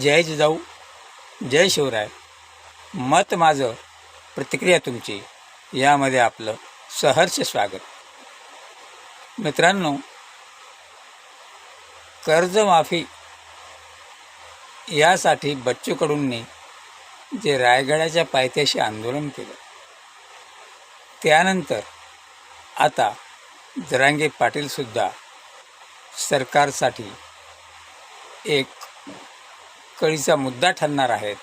जय जिजाऊ जय शिवराय. मत माझं प्रतिक्रिया तुमची. यामध्ये आपलं सहर्ष स्वागत. मित्रांनो कर्जमाफी यासाठी बच्चू कडूंनी जे रायगडाच्या पायथ्याशी आंदोलन केलं त्यानंतर आता जरांगे पाटीलसुद्धा सरकारसाठी एक कळीचा मुद्दा ठरणार आहेत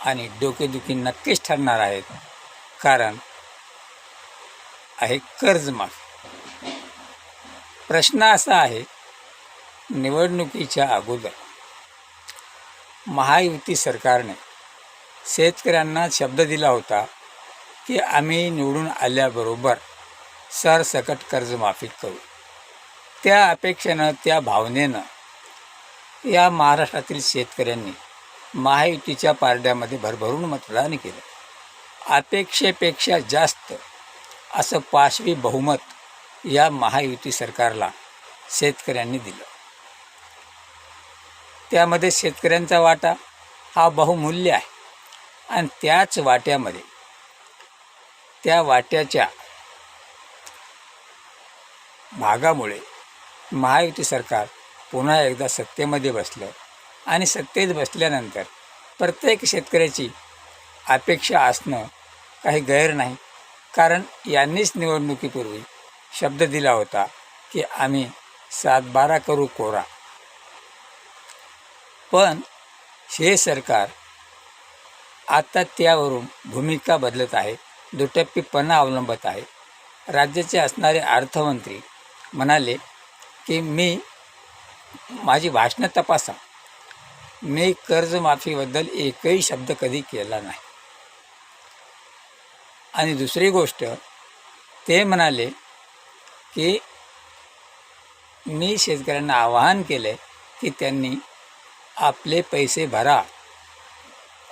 आणि डोकेदुखी नक्कीच ठरणार आहेत. कारण आहे कर्जमाफी प्रश्न असा आहे निवडणुकीच्या अगोदर महायुती सरकारने शेतकऱ्यांना शब्द दिला होता की आम्ही निवडून आल्याबरोबर सरसकट कर्जमाफी करू. त्या अपेक्षेनं त्या भावनेनं या महाराष्ट्रातील शेतकऱ्यांनी महायुतीच्या पारड्यामध्ये भरभरून मतदान केलं. अपेक्षेपेक्षा जास्त असं पाशवी बहुमत या महायुती सरकारला शेतकऱ्यांनी दिलं. त्यामध्ये शेतकऱ्यांचा वाटा हा बहुमूल्य आहे. आणि त्याच वाट्यामध्ये त्या वाट्याच्या भागामुळे महायुती सरकार पुन्हा एकदा सत्तेमध्ये बसलं आणि सत्तेत बसल्यानंतर प्रत्येक शेतकऱ्याची अपेक्षा असणं काही गैर नाही. कारण यांनीच निवडणुकीपूर्वी शब्द दिला होता की आम्ही सातबारा करू कोरा. पण हे सरकार आता त्यावरून भूमिका बदलत आहे दुटप्पीपणा अवलंबत आहे. राज्याचे असणारे अर्थमंत्री म्हणाले की मी माझी भाषणं तपासा. मी कर्जमाफीबद्दल एकही शब्द कधी केला नाही. आणि दुसरी गोष्ट ते म्हणाले की मी शेतकऱ्यांना आवाहन केले की त्यांनी आपले पैसे भरा.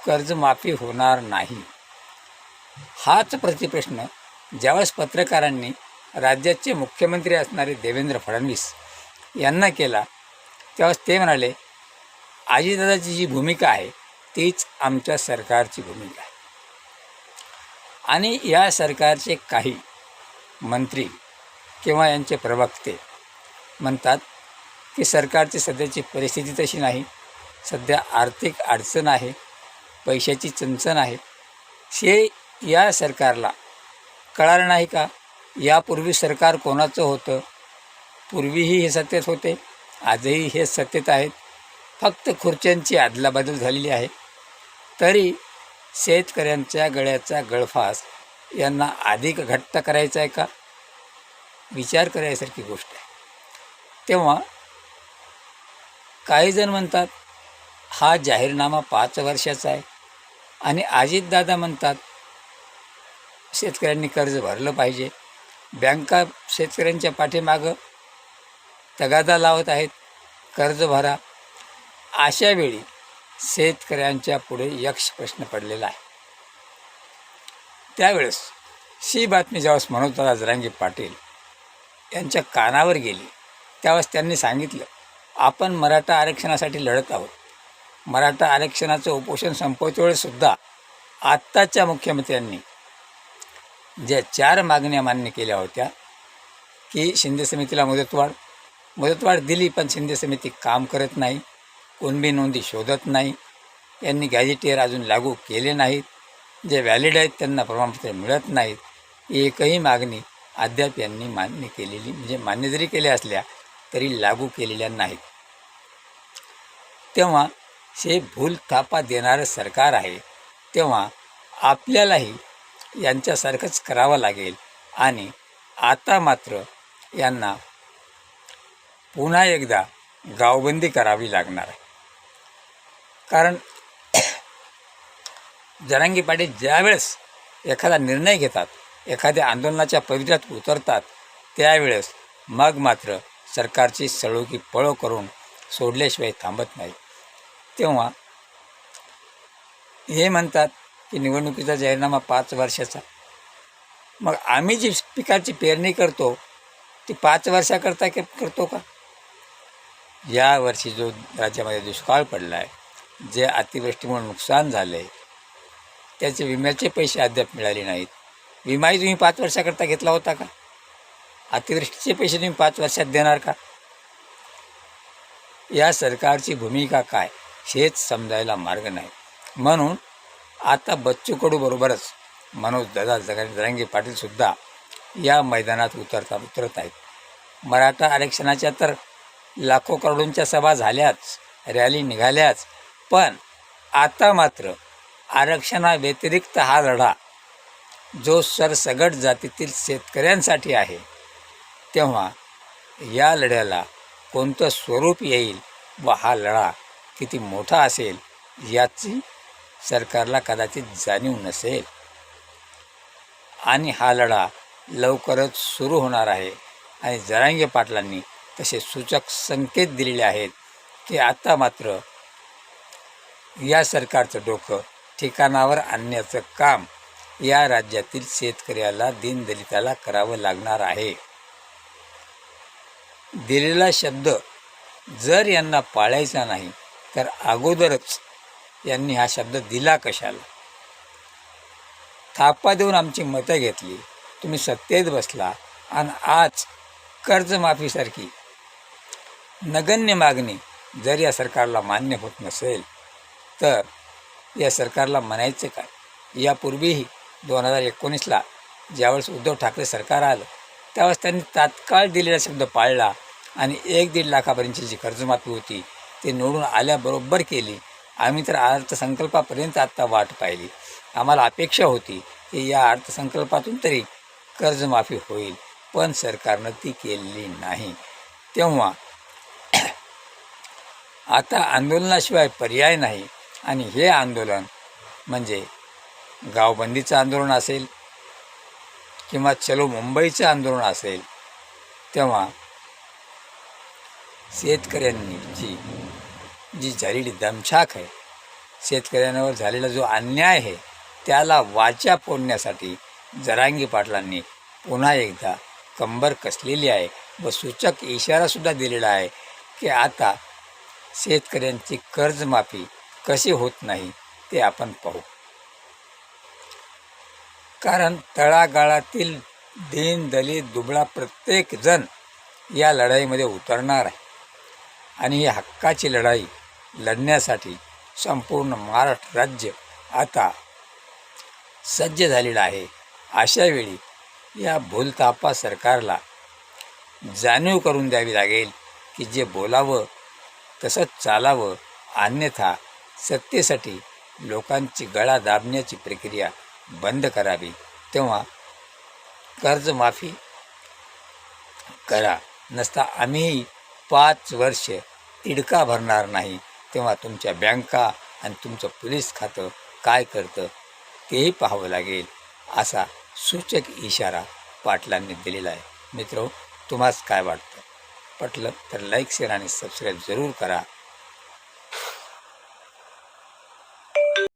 कर्जमाफी होणार नाही. हाच प्रतिप्रश्न ज्यावेळेस पत्रकारांनी राज्याचे मुख्यमंत्री असणारे देवेंद्र फडणवीस यांना केला त्यावेळेस ते म्हणाले आजीदादाची जी भूमिका आहे तीच आमच्या सरकारची भूमिका आहे. आणि या सरकारचे काही मंत्री किंवा यांचे प्रवक्ते म्हणतात की सरकारची सध्याची परिस्थिती तशी नाही. सध्या आर्थिक अडचण आहे पैशाची चणचण आहे. हे या सरकारला कळालं नाही का? यापूर्वी सरकार कोणाचं होतं? पूर्वीही हे सत्तेत होते. आजही हे सत्तेत आहेत. फक्त खुर्च्यांची अदलाबदल झालेली आहे. तरी शेतकऱ्यांच्या गळ्याचा गळफास यांना अधिक घट्ट करायचा आहे का? विचार करायसारखी गोष्ट आहे. तेव्हा काही जण म्हणतात हा जाहीरनामा पाच वर्षाचा आहे. आणि अजितदादा म्हणतात शेतकऱ्यांनी कर्ज भरलं पाहिजे. बँका शेतकऱ्यांच्या पाठीमागं तगादा लावत आहेत. कर्ज भरा. अशा वेळी शेतकऱ्यांच्या पुढे यक्ष प्रश्न पडलेला आहे. त्यावेळेस शी बातमी ज्यावेळेस मनोजदादा जरांगी पाटील यांच्या कानावर गेली त्यावेळेस त्यांनी सांगितलं आपण मराठा आरक्षणासाठी लढत आहोत. मराठा आरक्षणाचं उपोषण संपवतेवेळेसुद्धा आत्ताच्या मुख्यमंत्र्यांनी ज्या चार मागण्या मान्य केल्या होत्या की शिंदे समितीला मुदतवाढ मुदतवाढ दिली पण शिंदे समिती काम करत नाही कुणबी नोंदी शोधत नाही. यांनी गॅजेटियर अजून लागू केले नाहीत. जे व्हॅलिड आहेत त्यांना प्रमाणपत्र मिळत नाहीत. एकही मागणी अद्याप यांनी मान्य केलेली म्हणजे मान्य जरी केल्या असल्या तरी लागू केलेल्या नाहीत. तेव्हा हे भूल थापा देणारं सरकार आहे तेव्हा आपल्यालाही यांच्यासारखंच करावं लागेल. आणि आता मात्र यांना पुन्हा एकदा गावबंदी करावी लागणार आहे. कारण जरांगी पाटील ज्यावेळेस एखादा निर्णय घेतात एखाद्या आंदोलनाच्या पवित्र्यात उतरतात त्यावेळेस मग मात्र सरकारची सळोकी पळो करून सोडल्याशिवाय थांबत नाही. तेव्हा हे म्हणतात की निवडणुकीचा जाहीरनामा पाच वर्षाचा. मग आम्ही जी पिकाची पेरणी करतो ती पाच वर्षाकरता के करतो का? यावर्षी जो राज्यामध्ये दुष्काळ पडला आहे जे अतिवृष्टीमुळे नुकसान झालं आहे त्याचे विम्याचे पैसे अद्याप मिळाले नाहीत. विमाही तुम्ही पाच वर्षाकरता घेतला होता का? अतिवृष्टीचे पैसे तुम्ही पाच वर्षात देणार का? या सरकारची भूमिका काय हेच समजायला मार्ग नाही. म्हणून आता बच्चू कडू बरोबरच मनोज दादा जगा जरांगे पाटीलसुद्धा या मैदानात उतरता उतरत आहेत. मराठा आरक्षणाच्या तर लाखो करोडोंच्या सभा झाल्याच रॅली निघाल्याच पण आता मात्र आरक्षणाव्यतिरिक्त हा लढा जो सरसगट जातीतील शेतकऱ्यांसाठी आहे तेव्हा या लढ्याला कोणतं स्वरूप येईल व हा लढा किती मोठा असेल याची सरकारला कदाचित जाणीव नसेल. आणि हा लढा लवकरच सुरू होणार आहे. आणि जरांगे पाटलांनी तसे सूचक संकेत दिलेले आहेत की आता मात्र या सरकारचं डोकं ठिकाणावर आणण्याचं काम या राज्यातील शेतकऱ्याला दीनदलिताला करावं लागणार आहे. दिलेला शब्द जर यांना पाळायचा नाही तर अगोदरच यांनी हा शब्द दिला कशाला? थापा देऊन आमची मतं घेतली तुम्ही सत्तेत बसला आणि आज कर्जमाफीसारखी नगण्य मागणी जर या सरकारला मान्य होत नसेल तर या सरकारला म्हणायचं काय? यापूर्वीही दोन हजार एकोणीसला ज्यावेळेस उद्धव ठाकरे सरकार आलं त्यावेळेस त्यांनी तात्काळ दिलेला शब्द पाळला आणि एक दीड लाखापर्यंतची जी कर्जमाफी होती ते निवडून आल्याबरोबर केली. आम्ही तर अर्थसंकल्पापर्यंत आत्ता वाट पाहिली. आम्हाला अपेक्षा होती की या अर्थसंकल्पातून तरी कर्जमाफी होईल पण सरकारनं ती केलेली नाही. तेव्हा आता आंदोलनाशिवाय पर्याय नाही. आणि हे आंदोलन म्हणजे गावबंदीचं आंदोलन असेल किंवा चलो मुंबईचं आंदोलन असेल तेव्हा शेतकऱ्यांची जी जी झालेली दमछाक आहे शेतकऱ्यांवर झालेला जो अन्याय आहे त्याला वाचा फोडण्यासाठी जरांगी पाटलांनी पुन्हा एकदा कंबर कसलेली आहे व सूचक इशारासुद्धा दिलेला आहे की आता शेतकऱ्यांची कर्जमाफी कशी होत नाही ते आपण पाहू. कारण तळागाळातील दीन दलित दुबळा प्रत्येक जण या लढाईमध्ये उतरणार आहे. आणि ही हक्काची लढाई लढण्यासाठी संपूर्ण महाराष्ट्र राज्य आता सज्ज झालेलं आहे. अशावेळी या भूलतापा सरकारला जाणीव करून द्यावी लागेल की जे बोलावं तसंच चालावं अन्यथा सत्तेसाठी लोकांची गळा दाबण्याची प्रक्रिया बंद करावी. तेव्हा कर्जमाफी करा. नसता आम्हीही पाच वर्ष तिडका भरणार नाही. तेव्हा तुमच्या बँका आणि तुमचं पोलीस खातं काय करतं तेही पाहावं लागेल असा सूचक इशारा पाटलांनी दिलेला आहे. मित्र तुम्हास काय वाटतं? पटलं तर लाईक शेअर आणि सबस्क्राईब जरूर करा.